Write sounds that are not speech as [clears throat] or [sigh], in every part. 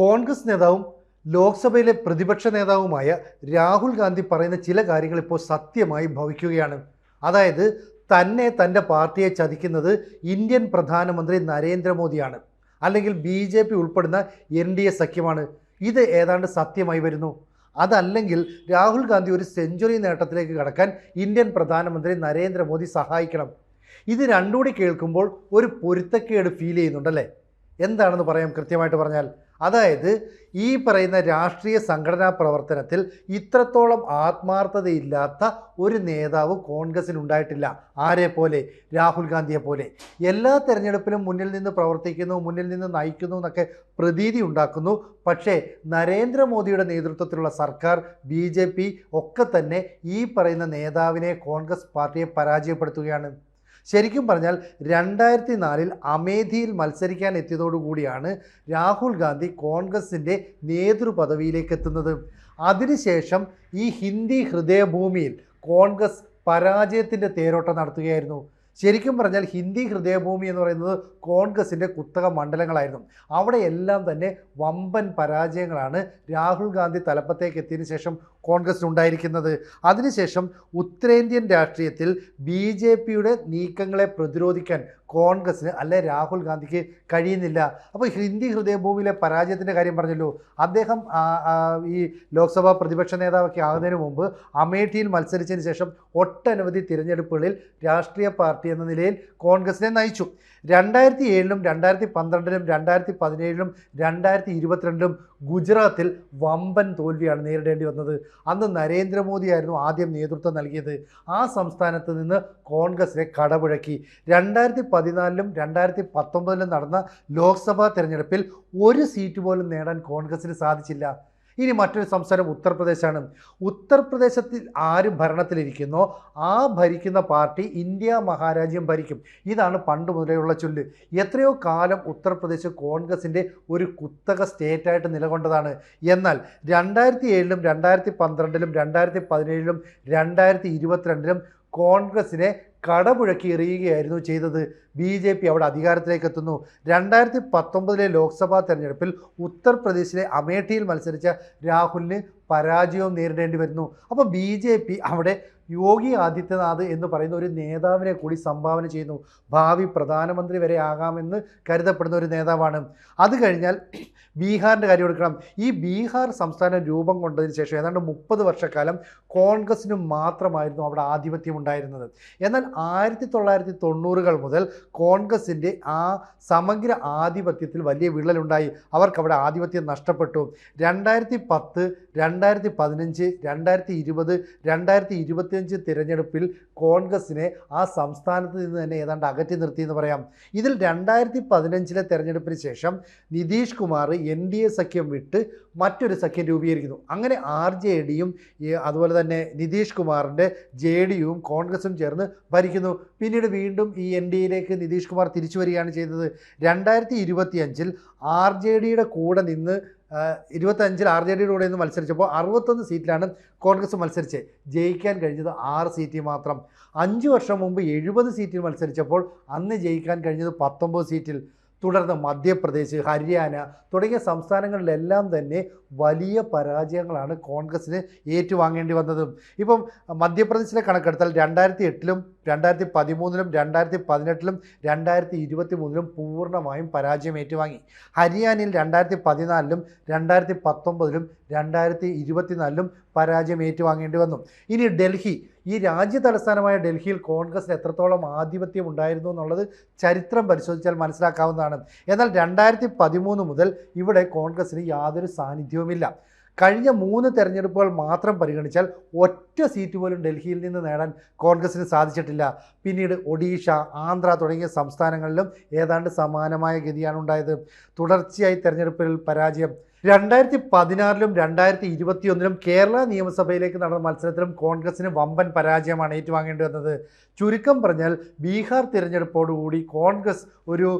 കോൺഗ്രസ് നേതാവും ലോക്സഭയിലെ പ്രതിപക്ഷ നേതാവുമായ രാഹുൽ ഗാന്ധി പറയുന്ന ചില കാര്യങ്ങൾ ഇപ്പോൾ സത്യമായി ഭവിക്കുകയാണ്. അതായത് തന്നെ തന്റെ പാർട്ടിയെ ചതിക്കുന്നത് ഇന്ത്യൻ പ്രധാനമന്ത്രി നരേന്ദ്രമോദിയാണ്. അല്ലെങ്കിൽ ബി ജെ പി ഉൾപ്പെടുന്ന എൻ ഡി എ സഖ്യമാണ്. ഇത് ഏതാണ്ട് സത്യമായി വരുന്നു. അതല്ലെങ്കിൽ രാഹുൽ ഗാന്ധി ഒരു സെഞ്ചുറി നേട്ടത്തിലേക്ക് കടക്കാൻ ഇന്ത്യൻ പ്രധാനമന്ത്രി നരേന്ദ്രമോദി സഹായിക്കണം. ഇത് രണ്ടുകൂടി കേൾക്കുമ്പോൾ ഒരു പൊരുത്തക്കേട് ഫീൽ ചെയ്യുന്നുണ്ടല്ലേ? എന്താണെന്ന് പറയാം കൃത്യമായിട്ട് പറഞ്ഞാൽ. അതായത് ഈ പറയുന്ന രാഷ്ട്രീയ സംഘടനാ പ്രവർത്തനത്തിൽ ഇത്രത്തോളം ആത്മാർത്ഥതയില്ലാത്ത ഒരു നേതാവ് കോൺഗ്രസിൽ ഉണ്ടായിട്ടില്ല. ആരെ പോലെ? രാഹുൽ ഗാന്ധിയെ പോലെ. എല്ലാ തെരഞ്ഞെടുപ്പിലും മുന്നിൽ നിന്ന് പ്രവർത്തിക്കുന്നു മുന്നിൽ നിന്ന് നയിക്കുന്നു എന്നൊക്കെ പ്രതീതി ഉണ്ടാക്കുന്നു. പക്ഷേ നരേന്ദ്രമോദിയുടെ നേതൃത്വത്തിലുള്ള സർക്കാർ ബി ഒക്കെ തന്നെ ഈ പറയുന്ന നേതാവിനെ കോൺഗ്രസ് പാർട്ടിയെ പരാജയപ്പെടുത്തുകയാണ്. ശരിക്കും പറഞ്ഞാൽ രണ്ടായിരത്തി നാലിൽ അമേധിയിൽ മത്സരിക്കാൻ എത്തിയതോടുകൂടിയാണ് രാഹുൽ ഗാന്ധി കോൺഗ്രസിന്റെ നേതൃപദവിയിലേക്ക് എത്തുന്നത്. അതിനുശേഷം ഈ ഹിന്ദി ഹൃദയഭൂമിയിൽ കോൺഗ്രസ് പരാജയത്തിന്റെ തേരോട്ടം നടത്തുകയായിരുന്നു. ശരിക്കും പറഞ്ഞാൽ ഹിന്ദി ഹൃദയഭൂമി എന്ന് പറയുന്നത് കോൺഗ്രസിന്റെ കുത്തക മണ്ഡലങ്ങളായിരുന്നു. അവിടെയെല്ലാം തന്നെ വമ്പൻ പരാജയങ്ങളാണ് രാഹുൽ ഗാന്ധി തലപ്പത്തേക്ക് എത്തിയതിനു ശേഷം കോൺഗ്രസിനുണ്ടായിരിക്കുന്നത്. അതിനുശേഷം ഉത്തരേന്ത്യൻ രാഷ്ട്രീയത്തിൽ ബി ജെ പിയുടെ നീക്കങ്ങളെ പ്രതിരോധിക്കാൻ കോൺഗ്രസ്സിന് അല്ലെ രാഹുൽ ഗാന്ധിക്ക് കഴിയുന്നില്ല. അപ്പോൾ ഹിന്ദി ഹൃദയഭൂമിയിലെ പരാജയത്തിന്റെ കാര്യം പറഞ്ഞല്ലോ. അദ്ദേഹം ഈ ലോക്സഭാ പ്രതിപക്ഷ നേതാവൊക്കെ ആകുന്നതിന് മുമ്പ് അമേഠിയിൽ മത്സരിച്ചതിന് ശേഷം ഒട്ടനവധി തിരഞ്ഞെടുപ്പുകളിൽ രാഷ്ട്രീയ പാർട്ടി എന്ന നിലയിൽ കോൺഗ്രസിനെ നയിച്ചു. രണ്ടായിരത്തി ഏഴിലും രണ്ടായിരത്തി പന്ത്രണ്ടിലും രണ്ടായിരത്തി പതിനേഴിലും രണ്ടായിരത്തി ഇരുപത്തിരണ്ടിലും ഗുജറാത്തിൽ വമ്പൻ തോൽവിയാണ് നേരിടേണ്ടി വന്നത്. അന്ന് നരേന്ദ്രമോദിയായിരുന്നു ആദ്യം നേതൃത്വം നൽകിയത്. ആ സംസ്ഥാനത്ത് നിന്ന് കോൺഗ്രസിനെ കടപുഴക്കി. രണ്ടായിരത്തി പതിനാലിലും രണ്ടായിരത്തി പത്തൊമ്പതിലും നടന്ന ലോക്സഭാ തെരഞ്ഞെടുപ്പിൽ ഒരു സീറ്റ് പോലും നേടാൻ കോൺഗ്രസിന് സാധിച്ചില്ല. ഇനി മറ്റൊരു സംസ്ഥാനം ഉത്തർപ്രദേശാണ്. ഉത്തർപ്രദേശത്തിൽ ആര് ഭരണത്തിലിരിക്കുന്നോ ആ ഭരിക്കുന്ന പാർട്ടി ഇന്ത്യ മഹാരാജ്യം ഭരിക്കും. ഇതാണ് പണ്ട് മുതലേയുള്ള ചൊല്ല്. എത്രയോ കാലം ഉത്തർപ്രദേശ് കോൺഗ്രസിന്റെ ഒരു കുത്തക സ്റ്റേറ്റായിട്ട് നിലകൊണ്ടതാണ്. എന്നാൽ രണ്ടായിരത്തി ഏഴിലും രണ്ടായിരത്തി പന്ത്രണ്ടിലും രണ്ടായിരത്തി പതിനേഴിലും രണ്ടായിരത്തി ഇരുപത്തിരണ്ടിലും കോൺഗ്രസിനെ കടപുഴക്കി എറിയുകയായിരുന്നു ചെയ്തത്. ബി ജെ പി അവിടെ അധികാരത്തിലേക്ക് എത്തുന്നു. രണ്ടായിരത്തി പത്തൊമ്പതിലെ ലോക്സഭാ തെരഞ്ഞെടുപ്പിൽ ഉത്തർപ്രദേശിലെ അമേഠിയിൽ മത്സരിച്ച രാഹുലിന് പരാജയവും നേരിടേണ്ടി വരുന്നു. അപ്പോൾ ബി ജെ പി അവിടെ യോഗി ആദിത്യനാഥ് എന്ന് പറയുന്ന ഒരു നേതാവിനെ കൂടി സംഭാവന ചെയ്യുന്നു. ഭാവി പ്രധാനമന്ത്രി വരെ ആകാമെന്ന് കരുതപ്പെടുന്ന ഒരു നേതാവാണ്. അത് കഴിഞ്ഞാൽ ബീഹാറിന്റെ കാര്യം എടുക്കണം. ഈ ബീഹാർ സംസ്ഥാനം രൂപം കൊണ്ടതിന് ശേഷം ഏതാണ്ട് മുപ്പത് വർഷക്കാലം കോൺഗ്രസിന് മാത്രമായിരുന്നു അവിടെ ആധിപത്യം ഉണ്ടായിരുന്നത്. എന്നാൽ ആയിരത്തി തൊള്ളായിരത്തി തൊണ്ണൂറുകൾ മുതൽ കോൺഗ്രസിന്റെ ആ സമഗ്ര ആധിപത്യത്തിൽ വലിയ വിള്ളലുണ്ടായി. അവർക്ക് അവിടെ ആധിപത്യം നഷ്ടപ്പെട്ടു. രണ്ടായിരത്തി പത്ത് രണ്ടായിരത്തി പതിനഞ്ച് രണ്ടായിരത്തി ഇരുപത് രണ്ടായിരത്തി ഇരുപത്തിയഞ്ച് തിരഞ്ഞെടുപ്പിൽ കോൺഗ്രസിനെ ആ സംസ്ഥാനത്ത് നിന്ന് തന്നെ ഏതാണ്ട് അകറ്റി നിർത്തി എന്ന് പറയാം. ഇതിൽ രണ്ടായിരത്തി പതിനഞ്ചിലെ തെരഞ്ഞെടുപ്പിന് ശേഷം Nitish Kumar N D A സഖ്യം വിട്ട് മറ്റൊരു സഖ്യം രൂപീകരിക്കുന്നു. അങ്ങനെ ആർ ജെ ഡിയും അതുപോലെ തന്നെ നിതീഷ് കുമാറിന്റെ ജെ ഡിയും കോൺഗ്രസും ചേർന്ന് ഭരിക്കുന്നു. പിന്നീട് വീണ്ടും ഈ എൻ ഡി എയിലേക്ക് നിതീഷ് കുമാർ തിരിച്ചു വരികയാണ് ചെയ്തത്. രണ്ടായിരത്തി ഇരുപത്തിയഞ്ചിൽ ആർ ജെ ഡിയുടെ കൂടെ നിന്ന് ഇരുപത്തഞ്ചിൽ ആർ ജെ ഡിയുടെ കൂടെ നിന്ന് മത്സരിച്ചപ്പോൾ അറുപത്തൊന്ന് സീറ്റിലാണ് കോൺഗ്രസ് മത്സരിച്ചത്. ജയിക്കാൻ കഴിഞ്ഞത് ആറ് സീറ്റ് മാത്രം. അഞ്ച് വർഷം മുമ്പ് എഴുപത് സീറ്റിൽ മത്സരിച്ചപ്പോൾ അന്ന് ജയിക്കാൻ കഴിഞ്ഞത് പത്തൊമ്പത് സീറ്റിൽ. തുടർന്ന് മധ്യപ്രദേശ് ഹരിയാന തുടങ്ങിയ സംസ്ഥാനങ്ങളിലെല്ലാം തന്നെ വലിയ പരാജയങ്ങളാണ് കോൺഗ്രസ്സിന് ഏറ്റുവാങ്ങേണ്ടി വന്നത്. ഇപ്പം മധ്യപ്രദേശിലെ കണക്കെടുത്താൽ രണ്ടായിരത്തി എട്ടിലും രണ്ടായിരത്തി പതിമൂന്നിലും രണ്ടായിരത്തി പതിനെട്ടിലും രണ്ടായിരത്തി ഇരുപത്തി മൂന്നിലും പൂർണമായും പരാജയം ഏറ്റുവാങ്ങി. ഹരിയാനയിൽ രണ്ടായിരത്തി പതിനാലിലും രണ്ടായിരത്തി പത്തൊമ്പതിലും രണ്ടായിരത്തി ഇരുപത്തിനാലിലും പരാജയം ഏറ്റുവാങ്ങേണ്ടി വന്നു. ഇനി ഡൽഹി ഈ രാജ്യ തലസ്ഥാനമായ ഡൽഹിയിൽ കോൺഗ്രസിന് എത്രത്തോളം ആധിപത്യം ഉണ്ടായിരുന്നു എന്നുള്ളത് ചരിത്രം പരിശോധിച്ചാൽ മനസ്സിലാക്കാവുന്നതാണ്. എന്നാൽ രണ്ടായിരത്തി പതിമൂന്ന് മുതൽ ഇവിടെ കോൺഗ്രസിന് യാതൊരു സാന്നിധ്യവുമില്ല. കഴിഞ്ഞ മൂന്ന് തെരഞ്ഞെടുപ്പുകൾ മാത്രം പരിഗണിച്ചാൽ ഒറ്റ സീറ്റ് പോലും ഡൽഹിയിൽ നിന്ന് നേടാൻ കോൺഗ്രസിന് സാധിച്ചിട്ടില്ല. പിന്നീട് ഒഡീഷ ആന്ധ്ര തുടങ്ങിയ സംസ്ഥാനങ്ങളിലും ഏതാണ്ട് സമാനമായ ഗതിയാണ് ഉണ്ടായത്. തുടർച്ചയായി തെരഞ്ഞെടുപ്പിൽ പരാജയം രണ്ടായിരത്തി പതിനാറിലും രണ്ടായിരത്തി ഇരുപത്തിയൊന്നിലും കേരള നിയമസഭയിലേക്ക് നടന്ന മത്സരത്തിലും കോൺഗ്രസിന് വമ്പൻ പരാജയമാണ് ഏറ്റുവാങ്ങേണ്ടി വന്നത്. ചുരുക്കം പറഞ്ഞാൽ ബീഹാർ തിരഞ്ഞെടുപ്പോടുകൂടി കോൺഗ്രസ് ഒരു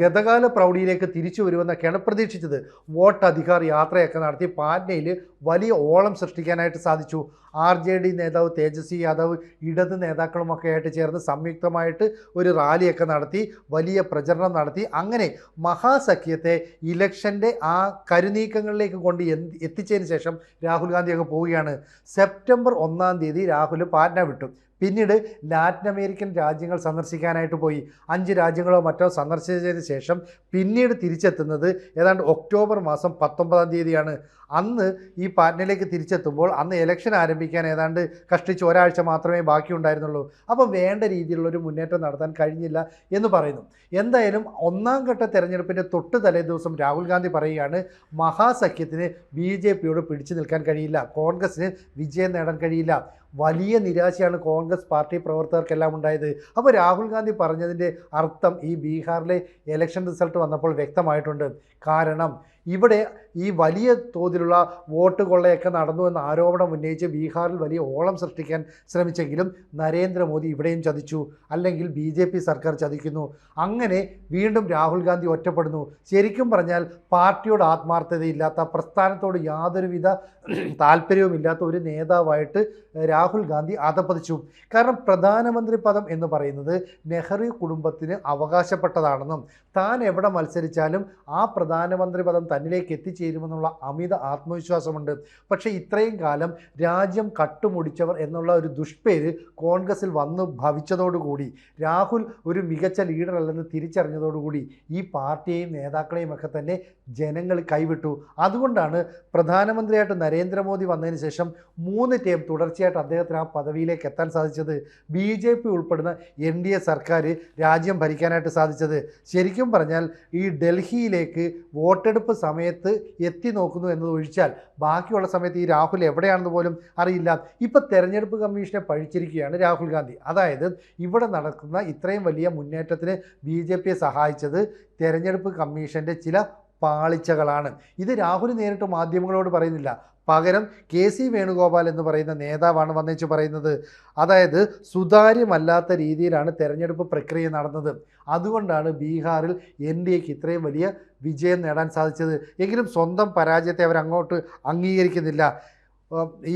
ഗതകാല പ്രൗഢിയിലേക്ക് തിരിച്ചു വരുമെന്നൊക്കെയാണ് പ്രതീക്ഷിച്ചത്. വോട്ട് അധികാർ യാത്രയൊക്കെ നടത്തി പാറ്റ്നയിൽ വലിയ ഓളം സൃഷ്ടിക്കാനായിട്ട് സാധിച്ചു. ആർ ജെ ഡി നേതാവ് തേജസ്വി യാദവ് ഇടത് നേതാക്കളുമൊക്കെ ആയിട്ട് ചേർന്ന് സംയുക്തമായിട്ട് ഒരു റാലിയൊക്കെ നടത്തി വലിയ പ്രചരണം നടത്തി. അങ്ങനെ മഹാസഖ്യത്തെ ഇലക്ഷന്റെ ആ കരുനീക്കങ്ങളിലേക്ക് കൊണ്ട് എത്തിച്ചതിന് ശേഷം രാഹുൽ ഗാന്ധിയൊക്കെ പോവുകയാണ്. സെപ്റ്റംബർ ഒന്നാം തീയതി രാഹുൽ പാറ്റ്ന വിട്ടു. പിന്നീട് ലാറ്റിൻ അമേരിക്കൻ രാജ്യങ്ങൾ സന്ദർശിക്കാനായിട്ട് പോയി. അഞ്ച് രാജ്യങ്ങളോ മറ്റോ സന്ദർശിച്ചതിന് ശേഷം പിന്നീട് തിരിച്ചെത്തുന്നത് ഏതാണ്ട് ഒക്ടോബർ മാസം പത്തൊമ്പതാം തീയതിയാണ്. അന്ന് ഈ പാറ്റ്നയിലേക്ക് തിരിച്ചെത്തുമ്പോൾ അന്ന് ഇലക്ഷൻ ആരംഭിക്കാൻ ഏതാണ്ട് കഷ്ടിച്ച് ഒരാഴ്ച മാത്രമേ ബാക്കിയുണ്ടായിരുന്നുള്ളൂ. അപ്പോൾ വേണ്ട രീതിയിലുള്ളൊരു മുന്നേറ്റം നടത്താൻ കഴിഞ്ഞില്ല എന്ന് പറയുന്നു. എന്തായാലും ഒന്നാം ഘട്ട തെരഞ്ഞെടുപ്പിന്റെ തൊട്ട് തലേ ദിവസം രാഹുൽ ഗാന്ധി പറയുകയാണ് മഹാസഖ്യത്തിന് ബി ജെ പിയോട് പിടിച്ചു നിൽക്കാൻ കഴിയില്ല. കോൺഗ്രസിന് വിജയം നേടാൻ കഴിയില്ല. വലിയ നിരാശയാണ് കോൺഗ്രസ് പാർട്ടി പ്രവർത്തകർക്കെല്ലാം ഉണ്ടായത്. അപ്പോൾ രാഹുൽ ഗാന്ധി പറഞ്ഞതിന്റെ അർത്ഥം ഈ ബീഹാറിലെ ഇലക്ഷൻ റിസൾട്ട് വന്നപ്പോൾ വ്യക്തമായിട്ടുണ്ട്. കാരണം ഇവിടെ ഈ വലിയ തോതിലുള്ള വോട്ട് കൊള്ളയൊക്കെ നടന്നു എന്ന ആരോപണം ഉന്നയിച്ച് ബീഹാറിൽ വലിയ ഓളം സൃഷ്ടിക്കാൻ ശ്രമിച്ചെങ്കിലും നരേന്ദ്രമോദി ഇവിടെയും ചതിച്ചു. അല്ലെങ്കിൽ ബി ജെ പി സർക്കാർ ചതിക്കുന്നു. അങ്ങനെ വീണ്ടും രാഹുൽ ഗാന്ധി ഒറ്റപ്പെടുന്നു. ശരിക്കും പറഞ്ഞാൽ പാർട്ടിയോട് ആത്മാർത്ഥതയില്ലാത്ത പ്രസ്ഥാനത്തോട് യാതൊരുവിധ [clears throat] താല്പര്യവുമില്ലാത്ത ഒരു നേതാവായിട്ട് രാഹുൽ ഗാന്ധി അധപ്പതിച്ചു കാരണം പ്രധാനമന്ത്രി പദം എന്ന് പറയുന്നത് നെഹ്റു കുടുംബത്തിന് അവകാശപ്പെട്ടതാണെന്നും താൻ എവിടെ മത്സരിച്ചാലും ആ പ്രധാനമന്ത്രി പദം തന്നിലേക്ക് എത്തിച്ചേരുമെന്നുള്ള അമിത ആത്മവിശ്വാസമുണ്ട്. പക്ഷേ ഇത്രയും കാലം രാജ്യം കട്ടുമുടിച്ചവർ എന്നുള്ള ഒരു ദുഷ്പേര് കോൺഗ്രസിൽ വന്ന് ഭവിച്ചതോടുകൂടി രാഹുൽ ഒരു മികച്ച ലീഡർ അല്ലെന്ന് തിരിച്ചറിഞ്ഞതോടുകൂടി ഈ പാർട്ടിയെയും നേതാക്കളെയും ഒക്കെ തന്നെ ജനങ്ങൾ കൈവിട്ടു. അതുകൊണ്ടാണ് പ്രധാനമന്ത്രിയായിട്ട് നരേന്ദ്രമോദി വന്നതിന് ശേഷം മൂന്ന് ടേം തുടർച്ചയായിട്ട് അദ്ദേഹത്തിന് ആ പദവിയിലേക്ക് എത്താൻ സാധിച്ചത്. ബി ജെ പി ഉൾപ്പെടുന്ന എൻ ഡി എ സർക്കാർ രാജ്യം ഭരിക്കാനായിട്ട് സാധിച്ചത്. ശരിക്കും പറഞ്ഞാൽ ഈ ഡൽഹിയിലേക്ക് വോട്ടെടുപ്പ് സമയത്ത് എത്തി നോക്കുന്നു എന്നത് ഒഴിച്ചാൽ ബാക്കിയുള്ള സമയത്ത് ഈ രാഹുൽ എവിടെയാണെന്ന് പോലും അറിയില്ല. ഇപ്പോൾ തെരഞ്ഞെടുപ്പ് കമ്മീഷനെ പഴിച്ചിരിക്കുകയാണ് രാഹുൽ ഗാന്ധി. അതായത് ഇവിടെ നടക്കുന്ന ഇത്രയും വലിയ മുന്നേറ്റത്തിന് ബി ജെ പിയെ സഹായിച്ചത് തെരഞ്ഞെടുപ്പ് കമ്മീഷന്റെ ചില പാളിച്ചകളാണ്. ഇത് രാഹുൽ നേരിട്ട് മാധ്യമങ്ങളോട് പറയുന്നില്ല. പകരം കെ സി വേണുഗോപാൽ എന്ന് പറയുന്ന നേതാവാണ് വന്നേച്ച് പറയുന്നത്. അതായത് സുതാര്യമല്ലാത്ത രീതിയിലാണ് തെരഞ്ഞെടുപ്പ് പ്രക്രിയ നടന്നത്. അതുകൊണ്ടാണ് ബീഹാറിൽ എൻ ഡി എക്ക് ഇത്രയും വലിയ വിജയം നേടാൻ സാധിച്ചത്. എങ്കിലും സ്വന്തം പരാജയത്തെ അവർ അങ്ങോട്ട് അംഗീകരിക്കുന്നില്ല.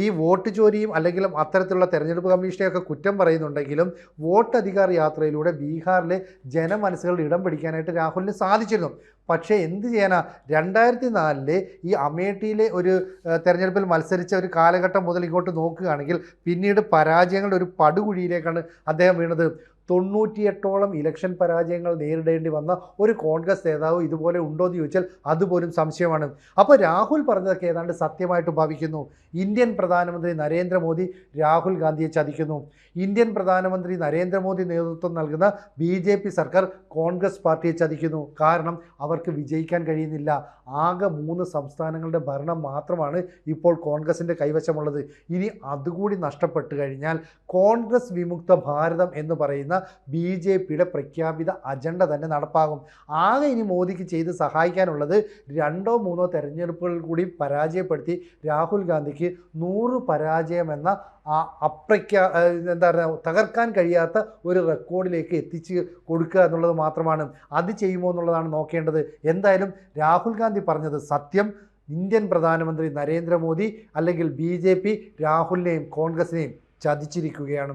ഈ വോട്ട് ചോരിയും അല്ലെങ്കിൽ അത്തരത്തിലുള്ള തെരഞ്ഞെടുപ്പ് കമ്മീഷനെയൊക്കെ കുറ്റം പറയുന്നുണ്ടെങ്കിലും വോട്ട് അധികാർ യാത്രയിലൂടെ ബീഹാറിലെ ജനമനസ്സുകളിൽ ഇടം പിടിക്കാനായിട്ട് രാഹുലിന് സാധിച്ചിരുന്നു. പക്ഷേ എന്ത് ചെയ്യാനാ? രണ്ടായിരത്തി നാലിലെ ഈ അമേഠിയിലെ ഒരു തെരഞ്ഞെടുപ്പിൽ മത്സരിച്ച ഒരു കാലഘട്ടം മുതൽ ഇങ്ങോട്ട് നോക്കുകയാണെങ്കിൽ പിന്നീട് പരാജയങ്ങളുടെ ഒരു പടുകുഴിയിലേക്കാണ് അദ്ദേഹം വീണത്. തൊണ്ണൂറ്റിയെട്ടോളം ഇലക്ഷൻ പരാജയങ്ങൾ നേരിടേണ്ടി വന്ന ഒരു കോൺഗ്രസ് നേതാവ് ഇതുപോലെ ഉണ്ടോ എന്ന് ചോദിച്ചാൽ അതുപോലും സംശയമാണ്. അപ്പോൾ രാഹുൽ പറഞ്ഞതൊക്കെ ഏതാണ്ട് സത്യമായിട്ട് ഭാവിക്കുന്നു. ഇന്ത്യൻ പ്രധാനമന്ത്രി നരേന്ദ്രമോദി രാഹുൽ ഗാന്ധിയെ ചതിക്കുന്നു. ഇന്ത്യൻ പ്രധാനമന്ത്രി നരേന്ദ്രമോദി നേതൃത്വം നൽകുന്ന ബി ജെ പി സർക്കാർ കോൺഗ്രസ് പാർട്ടിയെ ചതിക്കുന്നു. കാരണം അവർക്ക് വിജയിക്കാൻ കഴിയുന്നില്ല. ആകെ മൂന്ന് സംസ്ഥാനങ്ങളുടെ ഭരണം മാത്രമാണ് ഇപ്പോൾ കോൺഗ്രസിന്റെ കൈവശമുള്ളത്. ഇനി അതുകൂടി നഷ്ടപ്പെട്ടു കഴിഞ്ഞാൽ കോൺഗ്രസ് വിമുക്ത ഭാരതം എന്ന് പറയുന്ന ബി ജെ പിയുടെ പ്രഖ്യാപിത അജണ്ട തന്നെ നടപ്പാകും. ആകെ ഇനി മോദിക്ക് ചെയ്ത് സഹായിക്കാനുള്ളത് രണ്ടോ മൂന്നോ തെരഞ്ഞെടുപ്പുകൾ കൂടി പരാജയപ്പെടുത്തി രാഹുൽ ഗാന്ധിക്ക് നൂറ് പരാജയം എന്ന ആ അപ്രഖ്യാ എന്താ പറയുക തകർക്കാൻ കഴിയാത്ത ഒരു റെക്കോർഡിലേക്ക് എത്തിച്ച് കൊടുക്കുക എന്നുള്ളത് മാത്രമാണ്. അത് ചെയ്യുമോ എന്നുള്ളതാണ് നോക്കേണ്ടത്. എന്തായാലും രാഹുൽ ഗാന്ധി പറഞ്ഞത് സത്യം. ഇന്ത്യൻ പ്രധാനമന്ത്രി നരേന്ദ്രമോദി അല്ലെങ്കിൽ ബി രാഹുലിനെയും കോൺഗ്രസിനെയും ചതിച്ചിരിക്കുകയാണ്.